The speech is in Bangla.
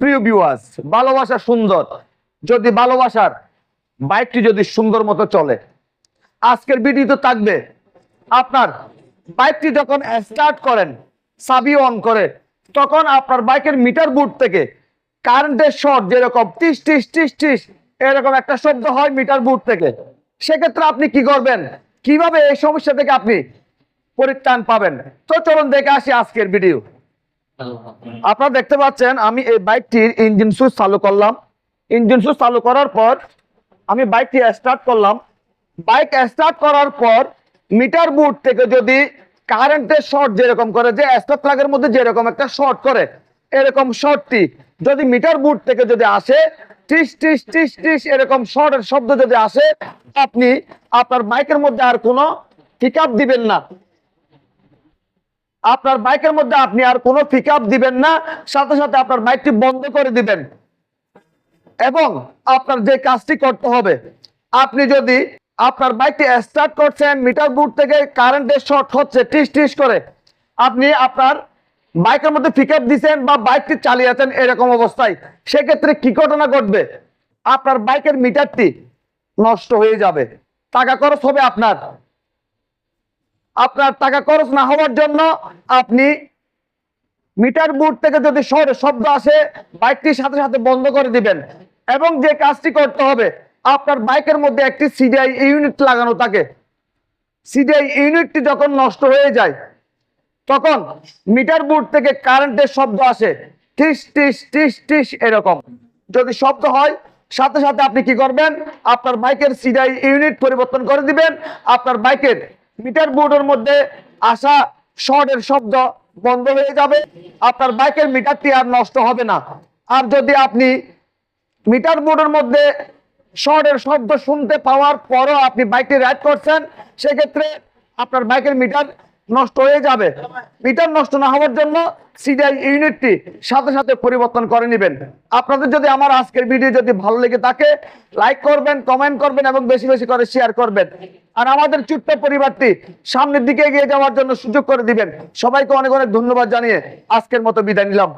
প্রিয় ভিউয়ার্স ভালোবাসা সুন্দর। যদি ভালোবাসার বাইকটি যদি সুন্দর মতো চলে, আজকের ভিডিও তো থাকবে আপনার বাইকটি যখন স্টার্ট করেন সাবি অন করে, তখন আপনার বাইকের মিটার বুট থেকে কারেন্টের শর্ট যেরকম টিস টিস টিস টিস, এরকম একটা শব্দ হয় মিটার বুট থেকে। সেক্ষেত্রে আপনি কি করবেন? কীভাবে এই সমস্যা থেকে আপনি পরিত্রাণ পাবেন? তো চলুন দেখে আসি আজকের ভিডিও আপনারা দেখতে পাচ্ছেন, আমি এই বাইকটির ইঞ্জিন সুইচ চালু করলাম। ইঞ্জিন সুইচ চালু করার পর আমি বাইকটি স্টার্ট করলাম। বাইক স্টার্ট করার পর মিটার বুট থেকে যদি কারেন্টের শর্ট যেরকম করে, যে স্টক প্লাগের মধ্যে যেরকম একটা শর্ট করে, এরকম শর্টটি যদি মিটার বুট থেকে যদি আসে, টিস টিস টিস টিস, এরকম শর্টের শব্দ যদি আসে, আপনি আপনার বাইকের মধ্যে আর কোনো পিক দিবেন না। আপনার বাইকের মধ্যে আপনি আর কোনো পিক দিবেন না, সাথে সাথে আপনার বাইকটি বন্ধ করে দিবেন। এবং আপনার যে কাজটি করতে হবে, আপনি যদি আপনার বাইকটি স্টার্ট করছেন মিটার বুট থেকে কারেন্টের শর্ট হচ্ছে, টিস টিস করে, আপনি আপনার বাইকের মধ্যে পিক আপ দিচ্ছেন বা বাইকটি চালিয়ে চালিয়েছেন এরকম অবস্থায়, সেক্ষেত্রে কি ঘটনা ঘটবে? আপনার বাইকের মিটারটি নষ্ট হয়ে যাবে। টাকা খরচ হবে আপনার। আপনার টাকা খরচ না হওয়ার জন্য আপনি মিটার বুট থেকে যদি শহরে শব্দ আসে বাইকটির সাথে সাথে বন্ধ করে দিবেন। এবং যে কাজটি করতে হবে, আপনার বাইকের মধ্যে একটি সিডিআই ইউনিট লাগানো থাকে। সিডিআই ইউনিটটি যখন নষ্ট হয়ে যায়, তখন মিটার বুট থেকে কারেন্টের শব্দ আসে। টিস টিস টিস টিস এরকম। যদি শব্দ হয়, সাথে সাথে আপনি কি করবেন? আপনার বাইকের সিডিআই ইউনিট পরিবর্তন করে দিবেন। আপনার বাইকের মিটার বোর্ডের মধ্যে আসা শর্টের শব্দ বন্ধ হয়ে যাবে। আপনার বাইকের মিটারটি আর নষ্ট হবে না। আর যদি আপনি মিটার বোর্ডের মধ্যে শর্টের শব্দ শুনতে পাওয়ার পরও আপনি বাইকটি রাইড করছেন, সেক্ষেত্রে আপনার বাইকের মিটার নষ্ট হয়ে যাবে। মিটার নষ্ট না হওয়ার জন্য সিডিআই ইউনিটটি সাথে সাথে পরিবর্তন করে নেবেন। আপনাদের যদি আমার আজকের ভিডিও যদি ভালো লেগে থাকে লাইক করবেন কমেন্ট করবেন এবং বেশি বেশি করে শেয়ার করবেন। আর আমাদের চুট্ট পরিবারটি সামনের দিকে এগিয়ে যাওয়ার জন্য সুযোগ করে দিবেন। সবাইকে অনেক অনেক ধন্যবাদ জানিয়ে আজকের মতো বিদায় নিলাম।